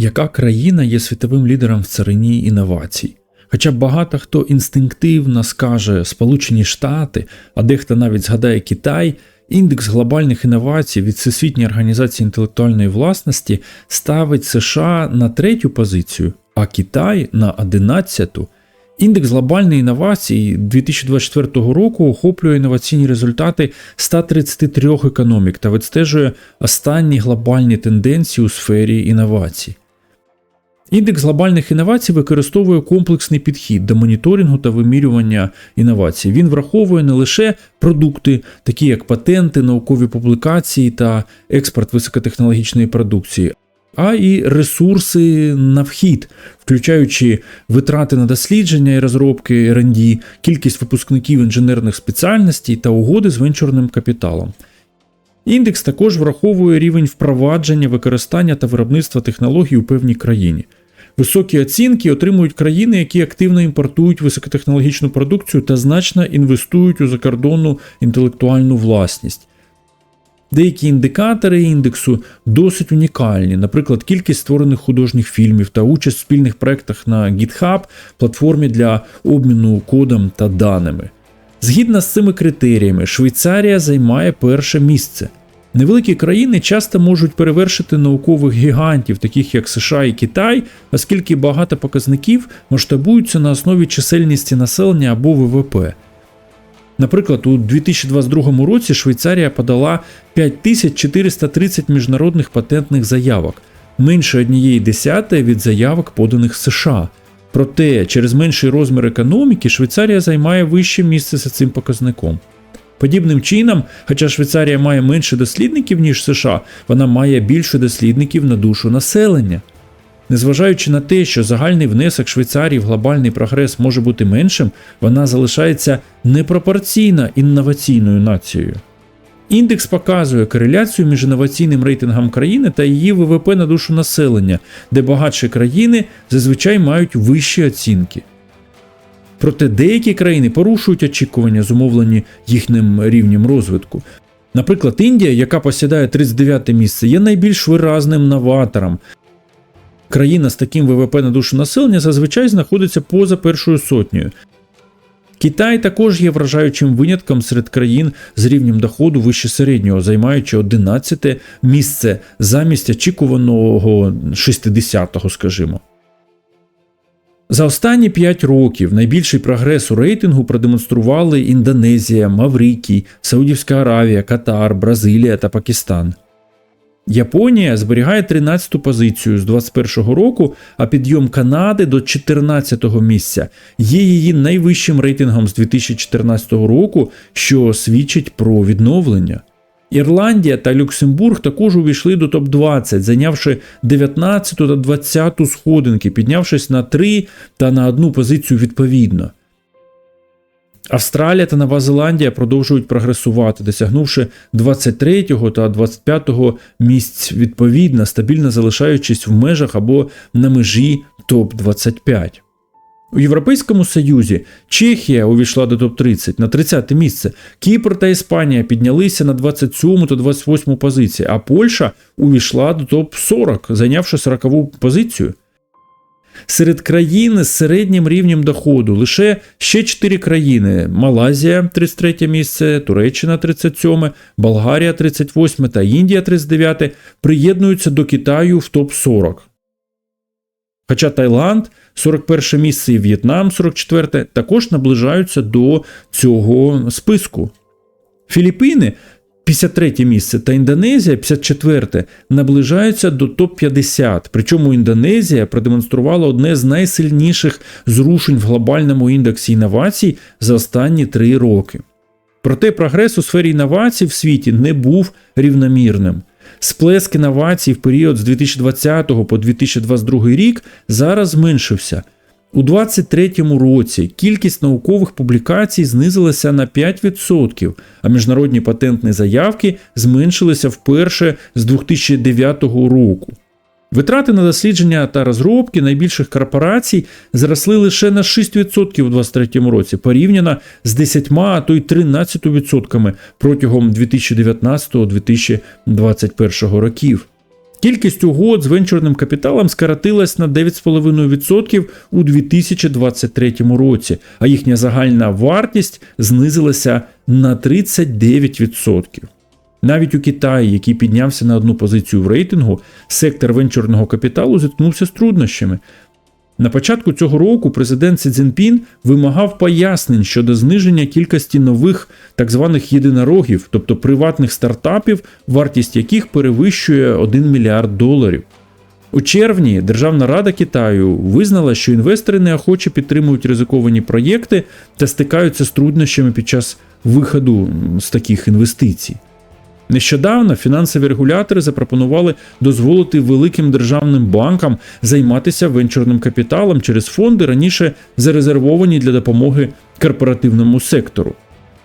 Яка країна є світовим лідером в царині інновацій? Хоча багато хто інстинктивно скаже Сполучені Штати, а дехто навіть згадає Китай, індекс глобальних інновацій від Всесвітньої організації інтелектуальної власності ставить США на третю позицію, а Китай на одинадцяту. Індекс глобальної інновацій 2024 року охоплює інноваційні результати 133 економік та відстежує останні глобальні тенденції у сфері інновацій. Індекс глобальних інновацій використовує комплексний підхід до моніторингу та вимірювання інновацій. Він враховує не лише продукти, такі як патенти, наукові публікації та експорт високотехнологічної продукції, а і ресурси на вхід, включаючи витрати на дослідження і розробки R&D, кількість випускників інженерних спеціальностей та угоди з венчурним капіталом. Індекс також враховує рівень впровадження, використання та виробництва технологій у певній країні. Високі оцінки отримують країни, які активно імпортують високотехнологічну продукцію та значно інвестують у закордонну інтелектуальну власність. Деякі індикатори індексу досить унікальні, наприклад, кількість створених художніх фільмів та участь в спільних проєктах на GitHub, платформі для обміну кодом та даними. Згідно з цими критеріями, Швейцарія займає перше місце. Невеликі країни часто можуть перевершити наукових гігантів, таких як США і Китай, оскільки багато показників масштабуються на основі чисельності населення або ВВП. Наприклад, у 2022 році Швейцарія подала 5430 міжнародних патентних заявок, менше однієї десятої від заявок, поданих США. Проте, через менший розмір економіки Швейцарія займає вище місце за цим показником. Подібним чином, хоча Швейцарія має менше дослідників, ніж США, вона має більше дослідників на душу населення. Незважаючи на те, що загальний внесок Швейцарії в глобальний прогрес може бути меншим, вона залишається непропорційно інноваційною нацією. Індекс показує кореляцію між інноваційним рейтингом країни та її ВВП на душу населення, де багатші країни зазвичай мають вищі оцінки. Проте деякі країни порушують очікування, зумовлені їхнім рівнем розвитку. Наприклад, Індія, яка посідає 39 місце, є найбільш виразним новатором. Країна з таким ВВП на душу населення зазвичай знаходиться поза першою сотнею. Китай також є вражаючим винятком серед країн з рівнем доходу вище середнього, займаючи 11 місце замість очікуваного 60-го, скажімо. За останні 5 років найбільший прогрес у рейтингу продемонстрували Індонезія, Маврикій, Саудівська Аравія, Катар, Бразилія та Пакистан. Японія зберігає 13-ту позицію з 21-го року, а підйом Канади до 14-го місця є її найвищим рейтингом з 2014 року, що свідчить про відновлення. Ірландія та Люксембург також увійшли до топ-20, зайнявши 19 та 20 сходинки, піднявшись на 3 та на одну позицію відповідно. Австралія та Нова Зеландія продовжують прогресувати, досягнувши 23 та 25 місць відповідно, стабільно залишаючись в межах або на межі топ-25. У Європейському Союзі Чехія увійшла до топ-30 на 30 те місце. Кіпр та Іспанія піднялися на 27 та 28 позиції, а Польща увійшла до топ-40, зайнявши 40-ву позицію. Серед країн з середнім рівнем доходу лише ще 4 країни: Малайзія 33 місце, Туреччина 37, Болгарія 38 та Індія 39 приєднуються до Китаю в топ-40. Хоча Таїланд, 41 місце і В'єтнам, 44 також наближаються до цього списку. Філіппіни 53 місце та Індонезія 54 наближаються до топ-50. Причому Індонезія продемонструвала одне з найсильніших зрушень в глобальному індексі інновацій за останні три роки. Проте прогрес у сфері інновацій в світі не був рівномірним. Сплеск інновацій в період з 2020 по 2022 рік зараз зменшився. У 2023 році кількість наукових публікацій знизилася на 5%, а міжнародні патентні заявки зменшилися вперше з 2009 року. Витрати на дослідження та розробки найбільших корпорацій зросли лише на 6% у 2023 році, порівняно з 10, а то й 13% протягом 2019-2021 років. Кількість угод з венчурним капіталом скоротилась на 9,5% у 2023 році, а їхня загальна вартість знизилася на 39%. Навіть у Китаї, який піднявся на одну позицію в рейтингу, сектор венчурного капіталу зіткнувся з труднощами. На початку цього року президент Сі Цзіньпін вимагав пояснень щодо зниження кількості нових так званих єдинорогів, тобто приватних стартапів, вартість яких перевищує 1 мільярд доларів. У червні Державна рада Китаю визнала, що інвестори неохоче підтримують ризиковані проєкти та стикаються з труднощами під час виходу з таких інвестицій. Нещодавно фінансові регулятори запропонували дозволити великим державним банкам займатися венчурним капіталом через фонди, раніше зарезервовані для допомоги корпоративному сектору.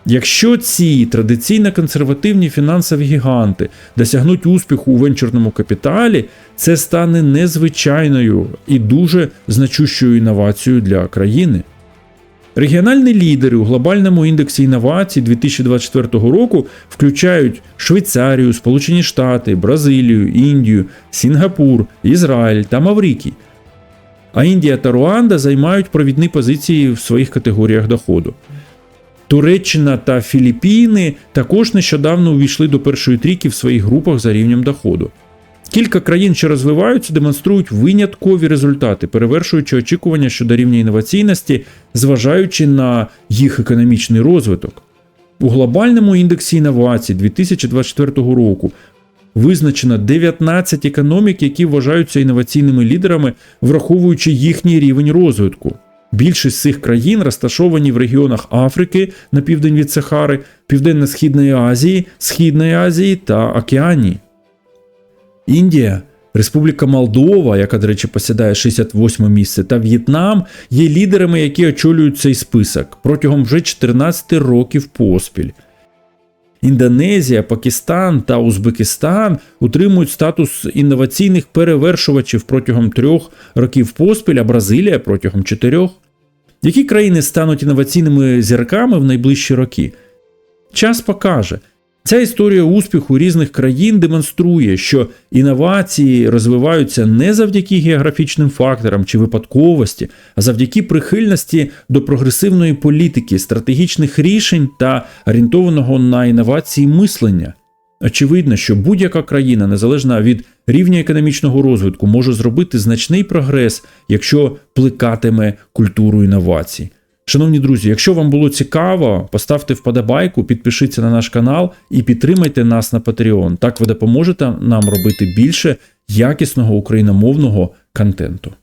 Якщо ці традиційно консервативні фінансові гіганти досягнуть успіху у венчурному капіталі, це стане незвичайною і дуже значущою інновацією для країни. Регіональні лідери у глобальному індексі інновацій 2024 року включають Швейцарію, Сполучені Штати, Бразилію, Індію, Сінгапур, Ізраїль та Маврикій. А Індія та Руанда займають провідні позиції в своїх категоріях доходу. Туреччина та Філіппіни також нещодавно увійшли до першої трійки в своїх групах за рівнем доходу. Кілька країн, що розвиваються, демонструють виняткові результати, перевершуючи очікування щодо рівня інноваційності, зважаючи на їх економічний розвиток. У глобальному індексі інновацій 2024 року визначено 19 економік, які вважаються інноваційними лідерами, враховуючи їхній рівень розвитку. Більшість цих країн розташовані в регіонах Африки на південь від Сахари, Південно-Східної Азії, Східної Азії та Океанії. Індія, Республіка Молдова, яка, до речі, посідає 68 місце, та В'єтнам є лідерами, які очолюють цей список протягом вже 14 років поспіль. Індонезія, Пакистан та Узбекистан утримують статус інноваційних перевершувачів протягом трьох років поспіль, а Бразилія протягом чотирьох. Які країни стануть інноваційними зірками в найближчі роки? Час покаже. Ця історія успіху різних країн демонструє, що інновації розвиваються не завдяки географічним факторам чи випадковості, а завдяки прихильності до прогресивної політики, стратегічних рішень та орієнтованого на інновації мислення. Очевидно, що будь-яка країна, незалежна від рівня економічного розвитку, може зробити значний прогрес, якщо плекатиме культуру інновацій. Шановні друзі, якщо вам було цікаво, поставте вподобайку, підпишіться на наш канал і підтримайте нас на Patreon. Так ви допоможете нам робити більше якісного україномовного контенту.